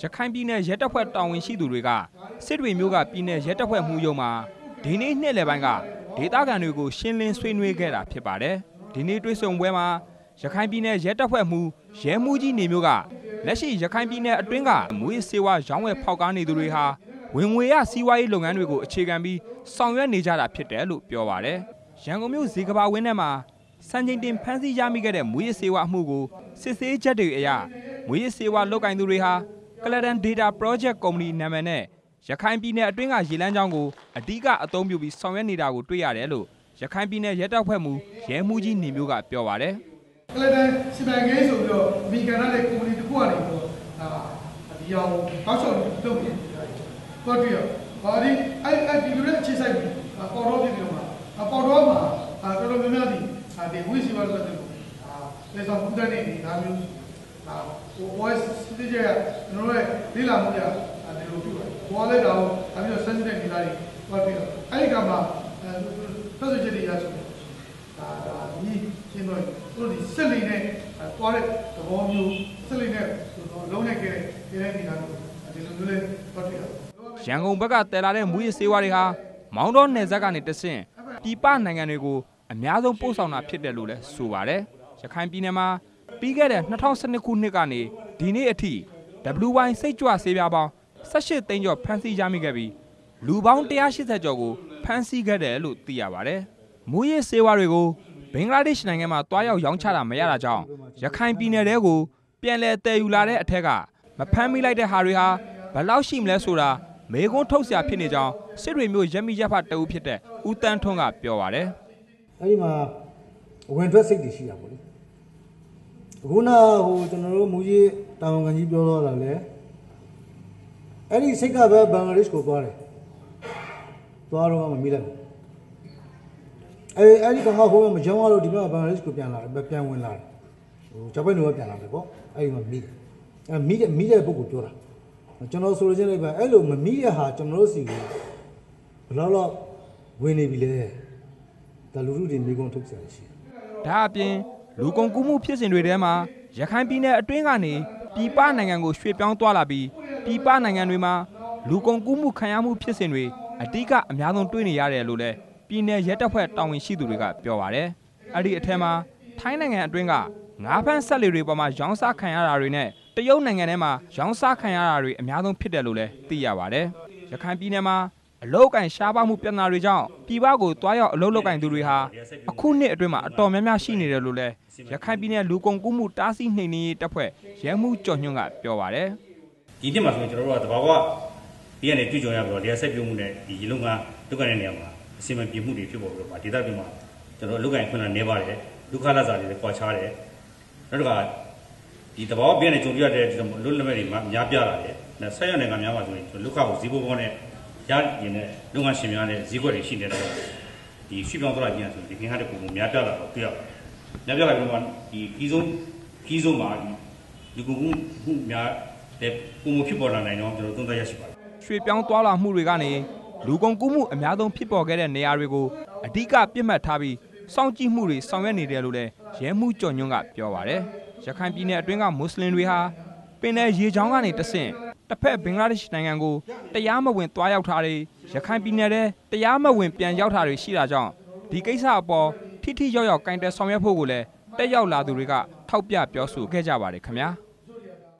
ရခိုင်ပြည်နယ်ရဲတပ်ဖွဲ့တာဝန်ရှိသူတွေကစစ်တွေမျိုးကပြည်နယ်ရဲတပ်ဖွဲ့မှုရုံမှာဒီနေ့နှစ်လယ်ပိုင်းကဒေသခံတွေကိုရှင်းလင်းဆွေးနွေးခဲ့တာဖြစ်ပါတယ်ဒီနေ့တွေ့ဆုံပွဲမှာရခိုင်ပြည်နယ်ရဲတပ်ဖွဲ့မှုရဲမှုကြီးနေမျိုးကလက်ရှိရခိုင်ပြည်နယ်အတွင်းကမွေးစေဝါရောင်းဝယ်ဖောက်ကားနေသူတွေဟာဝင်ငွေရစီးပွားရေးလုပ်ငန်းတွေကိုအခြေခံပြီးဆောင်ရွက်နေကြတာဖြစ်တယ်လို့ပြောပါတယ်ရန်ကုန်မြို့ဇေကဘာဝင်းထဲမှာစံချိန်တင်ဖမ်းဆီးရမိခဲ့တဲ့မွေးစေဝါအမှုကိုစစ်ဆေးချက်တွေအရမွေးစေဝါလုပ်ကင်သူတွေဟာ Clayton Data Project ကုမ္ပဏီနာမည်နဲ့ရခိုင်ပြည်နယ်အတွင်းကရေလမ်းကြောင်းကိုအဓိကအသုံးပြုပြီးဆောင်ရွက်နေတာကိုတွေ့ရတယ်လို့ရခိုင်ပြည်နယ်ရဲတပ်ဖွဲ့မှရဲမှုကြီးနေမျိုးကပြောပါတယ်ကလဒန်စီမံကိန်းဆိုပြီးတော့အမေရိကန်နဲ့ကုမ္ပဏီတစ်ခုကနေပြီးတော့ဒါဒီအောင်တောက်ချောင်းလုပ်နေတယ်။တော့တွေ့ရ။ဘာဒီအဲ့အဲ့ဒီလိုနဲ့အခြေဆိုင်ပြီးပေါ်တော့ပြည်တယ်မှာပေါ်တော့မှာတော်တော်များများဒီဒီဝိစီဝါလို့တဲ့အာလေဆောင်ဘုဒ္ဓနေဒီဒါမျိုး အာ voice စစ်ကြရကျွန်တော်ရဲ့လေ့လာမှုရဒီလိုပြုတယ်။ဘောလည်းတော့အပြီးတော့ sensitive နေလာတယ်။တော့တွေ့ရ။အဲ့ဒီကမှာဆက်စွချက်တွေရဆိုဒါဒါဒီရှင်းတော့သူတို့ဒီစစ်လိနဲ့တွားတဲ့သဘောမျိုးစစ်လိနဲ့လုံးနဲ့ခဲ့တဲ့ဒီနေ့ဒီလိုမျိုးလေးတော့တွေ့ရတယ်ရန်ကုန်ဘက်ကတည်လာတဲ့မူရစေဝါတွေဟာမောင်းတော်နယ်ဇက်ကနေတဆင့်ပြည်ပနိုင်ငံတွေကိုအများဆုံးပို့ဆောင်တာဖြစ်တယ်လို့လည်းဆိုပါတယ်ရခိုင်ပြည်နယ်မှာ ပြီးခဲ့တဲ့2012ခုနှစ်ကနေဒီနေ့အထိ WY စိတ်ကြွဆေးပြားပေါင်း18သိန်းကျော်ဖမ်းဆီးရမိခဲ့ပြီးလူပေါင်း180ကျော်ကိုဖမ်းဆီးခဲ့တယ်လို့သိရပါတယ်။မူရစ်ဆေးဝါးတွေကိုဘင်္ဂလားဒေ့ရှ်နိုင်ငံမှာတွားရောက်ရောင်းချတာမရတာကြောင့်ရခိုင်ပြည်နယ်တဲကိုပြန်လည်တည်ယူလာတဲ့အထက်ကမဖမ်းမိလိုက်တဲ့ဟာတွေဟာဘလောက်ရှိမလဲဆိုတာမေကွန်းထုတ်စရာဖြစ်နေကြောင်းစစ်တွေမျိုးရက်မိရက်ဖတအုပ်ဖြစ်တဲ့ဦးတန်းထွန်းကပြောပါတယ်။အဲဒီမှာဝင်ထွက်စိတ်တွေရှိတာပေါ့လေ။ အခုနဟိုကျွန်တော်တို့မူကြီးတောင်ကန်ကြီးပြောတော့တာလေအဲ့ဒီစိတ်ကပဲဘင်္ဂလားဒေ့ရှ်ကိုသွားတယ်သွားတော့မှမမိလိုက်ဘူးအဲ့အဲ့ဒီကောင်ကဟိုကမကြောင်းရလို့ဒီဘက်ကဘင်္ဂလားဒေ့ရှ်ကိုပြန်လာတယ်ပြန်ဝင်လာတယ်ဟိုဂျပန်တို့ကပြန်လာတယ်ပေါ့အဲ့ဒီမှာမိတယ်အဲ့မိတဲ့မိတဲ့ပုဂ္ဂိုလ်ပြောတာကျွန်တော်ဆိုလိုချင်လိုက်ပဲအဲ့လိုမမိတဲ့ဟာကျွန်တော်တို့စီကိုဘယ်လောက်လောက်ဝင်နေပြီလဲဒါလူလူတွေမိကုံထုတ်ကြရရှိတယ်ဒါအပြင် လူကုန်ကူးမှုဖြစ်စဉ်တွေထဲမှာရခိုင်ပြည်နယ်အတွင်းကနေပြည်ပနိုင်ငံကိုရွှေ့ပြောင်းသွားလာပြီးပြည်ပနိုင်ငံတွေမှာလူကုန်ကူးမှုခံရမှုဖြစ်စဉ်တွေအဓိကအများဆုံးတွေ့နေရတယ်လို့လည်းပြည်နယ်ရဲတပ်ဖွဲ့တာဝန်ရှိသူတွေကပြောပါတယ်အဲ့ဒီအထက်မှာထိုင်းနိုင်ငံအတွင်းကငါးဖမ်းဆက်လေတွေပေါ်မှာရောင်းစားခံရတာတွေနဲ့တရုတ်နိုင်ငံထဲမှာရောင်းစားခံရတာတွေအများဆုံးဖြစ်တယ်လို့လည်းသိရပါတယ်ရခိုင်ပြည်နယ်မှာ အလုတ်ကန်ရှားပါမှုပြဿနာတွေကြောင့်ပြည်ပကိုတွားရောက်အလုတ်လုပ်ကန်သူတွေဟာအခုနှစ်အတွင်းမှာအတော်များများရှိနေတယ်လို့လည်းရခိုင်ပြည်နယ်လူကုန်ကူးမှုတားဆီးနှိမ်နင်းရေးတပ်ဖွဲ့ရဲမှုကျော်ညွန့်ကပြောပါတယ်ဒီနှစ်မှာဆိုရင်ကျွန်တော်တို့ကတဘာဝဒီကနေတွေ့ကြုံရပြီးတော့လျှက်ဆက်ပြုံးမှုနဲ့ဒီရေလုံးကလုတ်ကန်တဲ့နေရာမှာအစီအမံပြမှုတွေဖြစ်ပေါ်ပြီးတော့ဒေသပြည်မှာကျွန်တော်လုတ်ကန်ခွင့်လာနေပါတယ်ဒုက္ခလတ်စာတွေလည်းပွာချတယ်နောက်တစ်ခါဒီတဘာဝပြည်နေကြုံရတဲ့လွတ်လပ်မဲ့တွေမှာများပြလာတယ်ဆက်ရနိုင်ငံများမှာဆိုရင်လုခကိုဈေးပေါ်ပေါ်နဲ့ ရရင်တဲ့လုပ်ငန်းရှင်များနဲ့ဈေးကွက်တွေရှိနေတော့ဒီရှိပြောင်းသွားတာကြီးဆိုဒီခင်ဟာတဲ့ပုံပုံများပြလာတော့တွေ့ရများပြလာပြီးတော့ဒီကြီးဆုံးကြီးဆုံးမှာဒီလူကုန်မှုများတဲ့ပုံမဖြစ်ပေါ်လာနိုင်တော့ကျွန်တော်သုံးသပ်ရရှိပါတယ်ရွှေ့ပြောင်းသွားလာမှုတွေကနေလူကုန်ကူးမှုအများဆုံးဖြစ်ပေါ်ခဲ့တဲ့နေရာတွေကိုအဓိကပြစ်မှတ်ထားပြီးစောင့်ကြည့်မှုတွေဆောင်ရွက်နေတယ်လို့လည်းရဲမှုကျော်ညွန့်ကပြောပါတယ်ရခိုင်ပြည်နယ်အတွင်းကမွတ်စလင်တွေဟာပင်လယ်ရေချောင်းကနေတဆင့် တစ်ဖက်ဘင်္ဂလားဒေ့ရှ်နိုင်ငံကိုတရားမဝင်သွားရောက်တာတွေရခိုင်ပြည်နယ်ထဲတရားမဝင်ပြန်ရောက်တာတွေရှိတာကြောင့်ဒီကိစ္စအပေါ်ထိထိရောက်ရောက်ကင်တယ်ဆောင်ရွက်ဖို့ကိုလည်းတက်ရောက်လာသူတွေကထောက်ပြပြောဆိုခဲ့ကြပါတယ်ခင်ဗျာ။